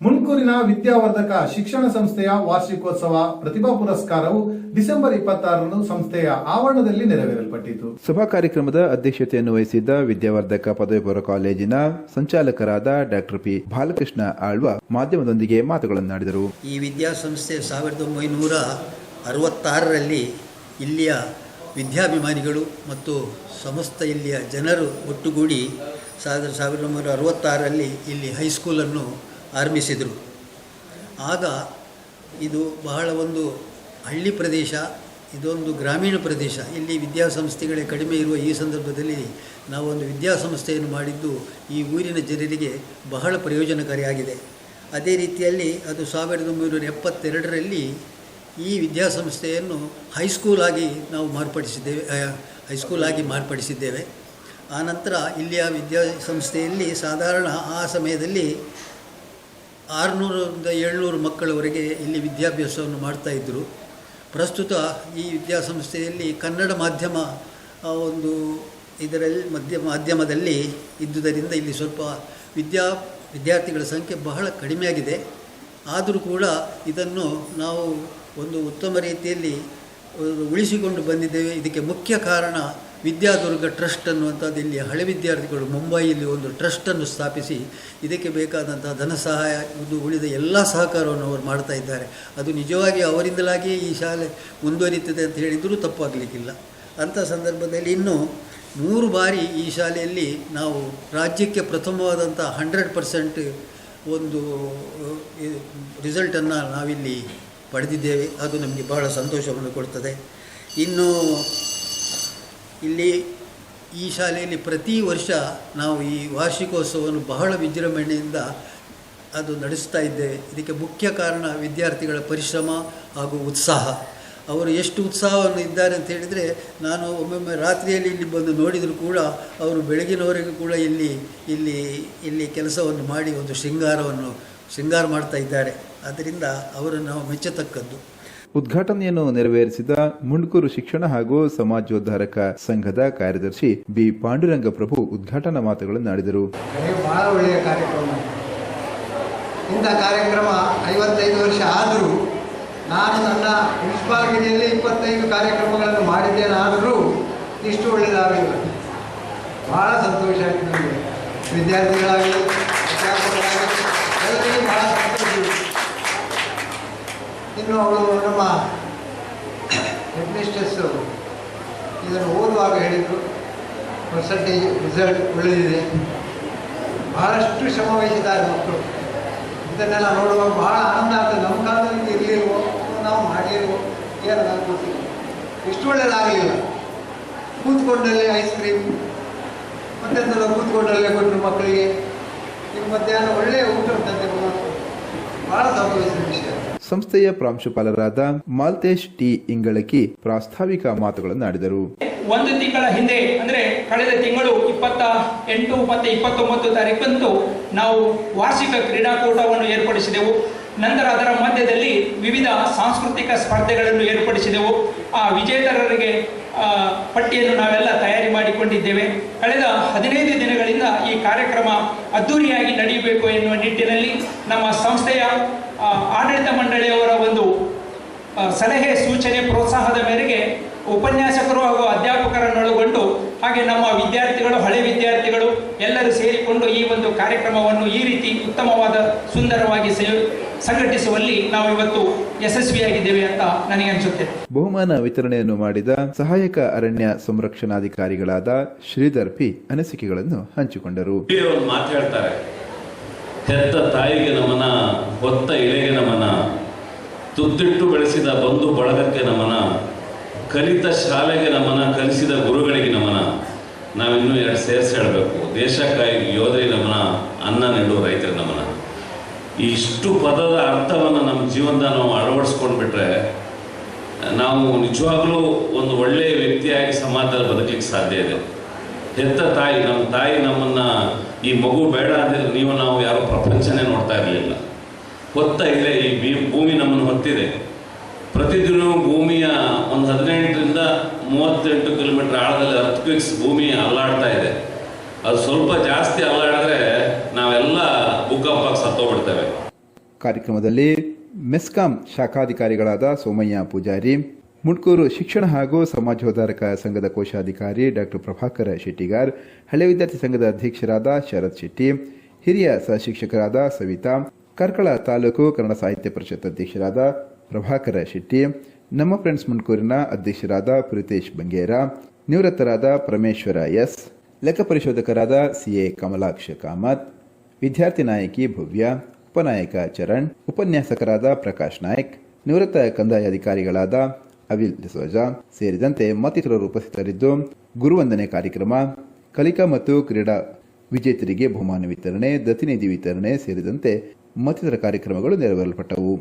ಮುನ್ಕೂರಿನ ವಿದ್ಯಾವರ್ಧಕ ಶಿಕ್ಷಣ ಸಂಸ್ಥೆಯ ವಾರ್ಷಿಕೋತ್ಸವ ಪ್ರತಿಭಾ ಪುರಸ್ಕಾರವು ಡಿಸೆಂಬರ್ ಇಪ್ಪತ್ತಾರರಂದು ಸಂಸ್ಥೆಯ ಆವರಣದಲ್ಲಿ ನೆರವೇರಲ್ಪಟ್ಟಿತು. ಸಭಾ ಕಾರ್ಯಕ್ರಮದ ಅಧ್ಯಕ್ಷತೆಯನ್ನು ವಹಿಸಿದ್ದ ವಿದ್ಯಾವರ್ಧಕ ಪದವಿ ಪೂರ್ವ ಕಾಲೇಜಿನ ಸಂಚಾಲಕರಾದ ಡಾಕ್ಟರ್ ಪಿ. ಬಾಲಕೃಷ್ಣ ಆಳ್ವ ಮಾಧ್ಯಮದೊಂದಿಗೆ ಮಾತುಗಳನ್ನಾಡಿದರು ಈ ವಿದ್ಯಾಸಂಸ್ಥೆ ಸಾವಿರದ ಒಂಬೈನೂರ ಅರವತ್ತಾರರಲ್ಲಿ ಇಲ್ಲಿಯ ವಿದ್ಯಾಭಿಮಾನಿಗಳು ಮತ್ತು ಸಮಸ್ತ ಇಲ್ಲಿಯ ಜನರು ಒಟ್ಟುಗೂಡಿ ಸಾವಿರದ ಸಾವಿರದ ಒಂಬೈನೂರ ಅರವತ್ತಾರರಲ್ಲಿ ಇಲ್ಲಿ ಹೈಸ್ಕೂಲನ್ನು ಆರಂಭಿಸಿದರು. ಆಗ ಇದು ಬಹಳ ಒಂದು ಹಳ್ಳಿ ಪ್ರದೇಶ, ಇದೊಂದು ಗ್ರಾಮೀಣ ಪ್ರದೇಶ. ಇಲ್ಲಿ ವಿದ್ಯಾಸಂಸ್ಥೆಗಳೇ ಕಡಿಮೆ ಇರುವ ಈ ಸಂದರ್ಭದಲ್ಲಿ ನಾವೊಂದು ವಿದ್ಯಾಸಂಸ್ಥೆಯನ್ನು ಮಾಡಿದ್ದು ಈ ಊರಿನ ಜನರಿಗೆ ಬಹಳ ಪ್ರಯೋಜನಕಾರಿಯಾಗಿದೆ. ಅದೇ ರೀತಿಯಲ್ಲಿ ಅದು ಸಾವಿರದ ಒಂಬೈನೂರ ಎಪ್ಪತ್ತೆರಡರಲ್ಲಿ ಈ ವಿದ್ಯಾಸಂಸ್ಥೆಯನ್ನು ಹೈಸ್ಕೂಲಾಗಿ ನಾವು ಮಾರ್ಪಡಿಸಿದ್ದೇವೆ ಹೈಸ್ಕೂಲಾಗಿ ಮಾರ್ಪಡಿಸಿದ್ದೇವೆ. ಆನಂತರ ಇಲ್ಲಿಯ ವಿದ್ಯಾಸಂಸ್ಥೆಯಲ್ಲಿ ಸಾಧಾರಣ ಆ ಸಮಯದಲ್ಲಿ ಆರುನೂರರಿಂದ ಏಳ್ನೂರು ಮಕ್ಕಳವರೆಗೆ ಇಲ್ಲಿ ವಿದ್ಯಾಭ್ಯಾಸವನ್ನು ಮಾಡ್ತಾಯಿದ್ದರು ಪ್ರಸ್ತುತ ಈ ವಿದ್ಯಾಸಂಸ್ಥೆಯಲ್ಲಿ ಕನ್ನಡ ಮಾಧ್ಯಮ ಒಂದು ಇದರಲ್ಲಿ ಮಧ್ಯ, ಮಾಧ್ಯಮದಲ್ಲಿ ಇದ್ದುದರಿಂದ ಇಲ್ಲಿ ಸ್ವಲ್ಪ ವಿದ್ಯಾ, ವಿದ್ಯಾರ್ಥಿಗಳ ಸಂಖ್ಯೆ ಬಹಳ ಕಡಿಮೆಯಾಗಿದೆ. ಆದರೂ ಕೂಡ ಇದನ್ನು ನಾವು ಒಂದು ಉತ್ತಮ ರೀತಿಯಲ್ಲಿ ಉಳಿಸಿಕೊಂಡು ಬಂದಿದ್ದೇವೆ. ಇದಕ್ಕೆ ಮುಖ್ಯ ಕಾರಣ ವಿದ್ಯಾದುರ್ಗ ಟ್ರಸ್ಟ್ ಅನ್ನುವಂಥದ್ದು ಇಲ್ಲಿ ಹಳೆ ವಿದ್ಯಾರ್ಥಿಗಳು ಮುಂಬೈಯಲ್ಲಿ ಒಂದು ಟ್ರಸ್ಟನ್ನು ಸ್ಥಾಪಿಸಿ ಇದಕ್ಕೆ ಬೇಕಾದಂತಹ ಧನ ಸಹಾಯ, ಇದು ಉಳಿದ ಎಲ್ಲ ಸಹಕಾರವನ್ನು ಅವರು ಮಾಡ್ತಾ ಇದ್ದಾರೆ. ಅದು ನಿಜವಾಗಿ ಅವರಿಂದಲಾಗಿಯೇ ಈ ಶಾಲೆ ಮುಂದುವರಿಯುತ್ತದೆ ಅಂತ ಹೇಳಿದರೂ ತಪ್ಪಾಗಲಿಕ್ಕಿಲ್ಲ. ಅಂಥ ಸಂದರ್ಭದಲ್ಲಿ ಇನ್ನು ಮೂರು ಬಾರಿ ಈ ಶಾಲೆಯಲ್ಲಿ ನಾವು ರಾಜ್ಯಕ್ಕೆ ಪ್ರಥಮವಾದಂಥ ಹಂಡ್ರೆಡ್ ಪರ್ಸೆಂಟ್ ಒಂದು ರಿಸಲ್ಟನ್ನು ನಾವಿಲ್ಲಿ ಪಡೆದಿದ್ದೇವೆ. ಅದು ನಮಗೆ ಬಹಳ ಸಂತೋಷವನ್ನು ಕೊಡ್ತದೆ. ಇನ್ನು ಇಲ್ಲಿ ಈ ಶಾಲೆಯಲ್ಲಿ ಪ್ರತಿ ವರ್ಷ ನಾವು ಈ ವಾರ್ಷಿಕೋತ್ಸವವನ್ನು ಬಹಳ ವಿಜೃಂಭಣೆಯಿಂದ ಅದು ನಡೆಸ್ತಾ ಇದ್ದೇವೆ. ಇದಕ್ಕೆ ಮುಖ್ಯ ಕಾರಣ ವಿದ್ಯಾರ್ಥಿಗಳ ಪರಿಶ್ರಮ ಹಾಗೂ ಉತ್ಸಾಹ. ಅವರು ಎಷ್ಟು ಉತ್ಸಾಹವನ್ನು ಇದ್ದಾರೆ ಅಂತ ಹೇಳಿದರೆ, ನಾನು ಒಮ್ಮೊಮ್ಮೆ ರಾತ್ರಿಯಲ್ಲಿ ಇಲ್ಲಿ ಬಂದು ನೋಡಿದರೂ ಕೂಡ ಅವರು ಬೆಳಗಿನವರೆಗೂ ಕೂಡ ಇಲ್ಲಿ ಇಲ್ಲಿ ಇಲ್ಲಿ ಕೆಲಸವನ್ನು ಮಾಡಿ ಒಂದು ಶೃಂಗಾರವನ್ನು, ಶೃಂಗಾರ ಮಾಡ್ತಾ ಇದ್ದಾರೆ. ಅದರಿಂದ ಅವರನ್ನು ನಾವು ಮೆಚ್ಚತಕ್ಕದ್ದು. ಉದ್ಘಾಟನೆಯನ್ನು ನೆರವೇರಿಸಿದ ಮುಂಡ್ಕೂರು ಶಿಕ್ಷಣ ಹಾಗೂ ಸಮಾಜೋದ್ಧಾರಕ ಸಂಘದ ಕಾರ್ಯದರ್ಶಿ ಬಿ. ಪಾಂಡುರಂಗ ಪ್ರಭು ಉದ್ಘಾಟನಾ ಮಾತುಗಳನ್ನು ಆಡಿದರು. ಬಹಳ ಒಳ್ಳೆಯ ಕಾರ್ಯಕ್ರಮ. ಇಂಥ ಕಾರ್ಯಕ್ರಮ ಐವತ್ತೈದು ವರ್ಷ ಆದರೂ ನಾನು ನನ್ನ ಮುನ್ಸಿಪಾಲಿಟಿಯಲ್ಲಿ ಇಪ್ಪತ್ತೈದು ಕಾರ್ಯಕ್ರಮಗಳನ್ನು ಮಾಡಿದ್ದೇನಾದರೂ ಇಷ್ಟು ಒಳ್ಳೆಯದಾಗಲಿಲ್ಲ. ಭಾಳ ಸಂತೋಷ ಆಗಿದೆ ವಿದ್ಯಾರ್ಥಿಗಳಾಗಲಿ ಇನ್ನು ಅವಳು ನಮ್ಮ ಹೆಡ್ಮಿಸ್ಟ್ರೆಸ್ಸು ಇದನ್ನು ಓದುವಾಗ ಹೇಳಿದರು. ಪರ್ಸೆಂಟೇಜ್ ರಿಸಲ್ಟ್ ಒಳ್ಳೆಯದಿದೆ. ಬಹಳಷ್ಟು ಶ್ರಮ ವಹಿಸಿದ್ದಾರೆ ಮಕ್ಕಳು. ಇದನ್ನೆಲ್ಲ ನೋಡುವಾಗ ಬಹಳ ಆನಂದ ಆಗ್ತದೆ. ನಮ್ಮ ಕಾಲದಲ್ಲಿ ಇರಲಿಲ್ವೋ? ನಾವು ಮಾಡಿಲ್ವೋ ಏನು ನನಗೆ ಗೊತ್ತಿಲ್ಲ. ಇಷ್ಟು ಒಳ್ಳೆಯದಾಗಲಿಲ್ಲ ಕೂತ್ಕೊಂಡಲ್ಲೇ ಐಸ್ ಕ್ರೀಮ್ ಮತ್ತೆ ಕೂತ್ಕೊಂಡಲ್ಲೇ ಕೊಟ್ಟರು ಮಕ್ಕಳಿಗೆ. ಈಗ ಮಧ್ಯಾಹ್ನ ಒಳ್ಳೆಯ ಊಟ ಉಂಟಂತೆ ಭಾಳ ವಿಷಯ ಸಂಸ್ಥೆಯ ಪ್ರಾಂಶುಪಾಲರಾದ ಮಾಲ್ತೇಶ್ ಟಿ. ಇಂಗಳಕಿ ಪ್ರಾಸ್ತಾವಿಕ ಮಾತುಗಳನ್ನಾಡಿದರು ಒಂದು ತಿಂಗಳ ಹಿಂದೆ, ಅಂದ್ರೆ ಕಳೆದ ತಿಂಗಳು ಇಪ್ಪತ್ತ ಎಂಟು ಮತ್ತೆ ಇಪ್ಪತ್ತೊಂಬತ್ತು ತಾರೀಕಂದು ನಾವು ವಾರ್ಷಿಕ ಕ್ರೀಡಾಕೂಟವನ್ನು ಏರ್ಪಡಿಸಿದೆವು. ನಂತರ ಅದರ ಮಧ್ಯದಲ್ಲಿ ವಿವಿಧ ಸಾಂಸ್ಕೃತಿಕ ಸ್ಪರ್ಧೆಗಳನ್ನು ಏರ್ಪಡಿಸಿದೆವು. ಆ ವಿಜೇತರರಿಗೆ ಪಟ್ಟಿಯನ್ನು ನಾವೆಲ್ಲ ತಯಾರಿ ಮಾಡಿಕೊಂಡಿದ್ದೇವೆ. ಕಳೆದ ಹದಿನೈದು ದಿನಗಳಿಂದ ಈ ಕಾರ್ಯಕ್ರಮ ಅದ್ದೂರಿಯಾಗಿ ನಡೆಯಬೇಕು ಎನ್ನುವ ನಿಟ್ಟಿನಲ್ಲಿ ನಮ್ಮ ಸಂಸ್ಥೆಯ ಆಡಳಿತ ಮಂಡಳಿಯವರ ಒಂದು ಸಲಹೆ, ಸೂಚನೆ, ಪ್ರೋತ್ಸಾಹದ ಮೇರೆಗೆ ಉಪನ್ಯಾಸಕರು ಹಾಗೂ ಅಧ್ಯಾಪಕರನ್ನೊಳಗೊಂಡು ಹಾಗೆ ನಮ್ಮ ವಿದ್ಯಾರ್ಥಿಗಳು, ಹಳೆ ವಿದ್ಯಾರ್ಥಿಗಳು ಎಲ್ಲರೂ ಸೇರಿಕೊಂಡು ಈ ಒಂದು ಕಾರ್ಯಕ್ರಮವನ್ನು ಈ ರೀತಿ ಉತ್ತಮವಾದ, ಸುಂದರವಾಗಿ ಸೇ- ಸಂಘಟಿಸುವಲ್ಲಿ ನಾವು ಇವತ್ತು ಯಶಸ್ವಿಯಾಗಿದ್ದೇವೆ ಅಂತ ನನಗೆ ಅನಿಸುತ್ತೆ. ಬಹುಮಾನ ವಿತರಣೆಯನ್ನು ಮಾಡಿದ ಸಹಾಯಕ ಅರಣ್ಯ ಸಂರಕ್ಷಣಾಧಿಕಾರಿಗಳಾದ ಶ್ರೀಧರ್ ಪಿ ಅನಿಸಿಕೆಗಳನ್ನು ಹಂಚಿಕೊಂಡರು. ಮಾತಾಡ್ತಾರೆ ಒಂದು ಮಾತು ಹೇಳ್ತಾರೆ. ಹೆತ್ತ ತಾಯಿಗೆ ನಮನ ಹೊತ್ತ ಇಳೆಗೆ ನಮನ ತುತ್ತಿಟ್ಟು ಬೆಳೆಸಿದ ಬಂಧು ಬಳಗಕ್ಕೆ ನಮನ ಕಲಿತ ಶಾಲೆಗೆ ನಮನ ಕಲಿಸಿದ ಗುರುಗಳಿಗೆ ನಮನ. ನಾವಿನ್ನೂ ಎರಡು ಸೇರಿಸಿ ಹೇಳಬೇಕು. ದೇಶಕ್ಕಾಗಿ ಯೋಧರಿಗೆ ನಮನ ಅನ್ನ ನೀಡುವ ರೈತರ ನಮನ. ಇಷ್ಟು ಪದದ ಅರ್ಥವನ್ನು ನಮ್ಮ ಜೀವನದ ನಾವು ಅಳವಡಿಸ್ಕೊಂಡ್ಬಿಟ್ರೆ, ನಾವು ನಿಜವಾಗ್ಲೂ ಒಂದು ಒಳ್ಳೆಯ ವ್ಯಕ್ತಿಯಾಗಿ ಸಮಾಜದಲ್ಲಿ ಬದುಕಲಿಕ್ಕೆ ಸಾಧ್ಯ ಇದೆ. ಹೆತ್ತ ತಾಯಿ, ನಮ್ಮ ತಾಯಿ ನಮ್ಮನ್ನ, ಈ ಮಗು ಬೇಡ ಅಂದಿದ್ರೆ ನೀವು ನಾವು ಯಾರು ಪ್ರಪಂಚನೇ ನೋಡ್ತಾ ಇರಲಿಲ್ಲ. ಹೊತ್ತ ಇದೆ, ಈ ಭೂಮಿ ನಮ್ಮನ್ನು ಹೊತ್ತಿದೆ. ಪ್ರತಿದಿನವೂ ಭೂಮಿಯ ಒಂದು ಹದಿನೆಂಟರಿಂದ ಮೂವತ್ತೆಂಟು ಕಿಲೋಮೀಟರ್ ಆಳದಲ್ಲಿ ಅರ್ಥಕ್ವಿಕ್ಸ್ ಭೂಮಿ ಅಲ್ಲಾಡ್ತಾ ಇದೆ. ಅದು ಸ್ವಲ್ಪ ಜಾಸ್ತಿ ಅಲ್ಲಾಡಿದ್ರೆ ಕಾರ್ಯಕ್ರಮದಲ್ಲಿ ಮೆಸ್ಕಾಂ ಶಾಖಾಧಿಕಾರಿಗಳಾದ ಸೋಮಯ್ಯ ಪೂಜಾರಿ, ಮುಡ್ಕೂರು ಶಿಕ್ಷಣ ಹಾಗೂ ಸಮಾಜೋದ್ಧಾರಕ ಸಂಘದ ಕೋಶಾಧಿಕಾರಿ ಡಾಕ್ಟರ್ ಪ್ರಭಾಕರ ಶೆಟ್ಟಿಗಾರ್, ಹಳೆ ವಿದ್ಯಾರ್ಥಿ ಸಂಘದ ಅಧ್ಯಕ್ಷರಾದ ಶರತ್ ಶೆಟ್ಟಿ, ಹಿರಿಯ ಸಹಶಿಕ್ಷಕರಾದ ಸವಿತಾ, ಕಾರ್ಕಳ ತಾಲೂಕು ಕನ್ನಡ ಸಾಹಿತ್ಯ ಪರಿಷತ್ ಅಧ್ಯಕ್ಷರಾದ ಪ್ರಭಾಕರ ಶೆಟ್ಟಿ, ನಮ್ಮ ಫ್ರೆಂಡ್ಸ್ ಮುನ್ಕೂರಿನ ಅಧ್ಯಕ್ಷರಾದ ಪ್ರೀತೇಶ್ ಬಂಗೇರ, ನಿವೃತ್ತರಾದ ಪರಮೇಶ್ವರ ಎಸ್, ಲೆಕ್ಕ ಪರಿಶೋಧಕರಾದ ಸಿಎ ಕಮಲಾಕ್ಷ ಕಾಮತ್, ವಿದ್ಯಾರ್ಥಿ ನಾಯಕಿ ಭವ್ಯ ಉಪನಾಯಕ ಚರಣ್, ಉಪನ್ಯಾಸಕರಾದ ಪ್ರಕಾಶ್ ನಾಯಕ್, ನಿವೃತ್ತ ಕಂದಾಯ ಅಧಿಕಾರಿಗಳಾದ ಅವಿಲ್ ಡಿಸೋಜಾ ಸೇರಿದಂತೆ ಮತ್ತಿತರರು ಉಪಸ್ಥಿತರಿದ್ದು, ಗುರುವಂದನೆ ಕಾರ್ಯಕ್ರಮ, ಕಲಿಕಾ ಮತ್ತು ಕ್ರೀಡಾ ವಿಜೇತರಿಗೆ ಬಹುಮಾನ ವಿತರಣೆ, ದತ್ತಿನಿಧಿ ವಿತರಣೆ ಸೇರಿದಂತೆ ಮತ್ತಿತರ ಕಾರ್ಯಕ್ರಮಗಳು ನೆರವೇರಲ್ಪಟ್ಟವು.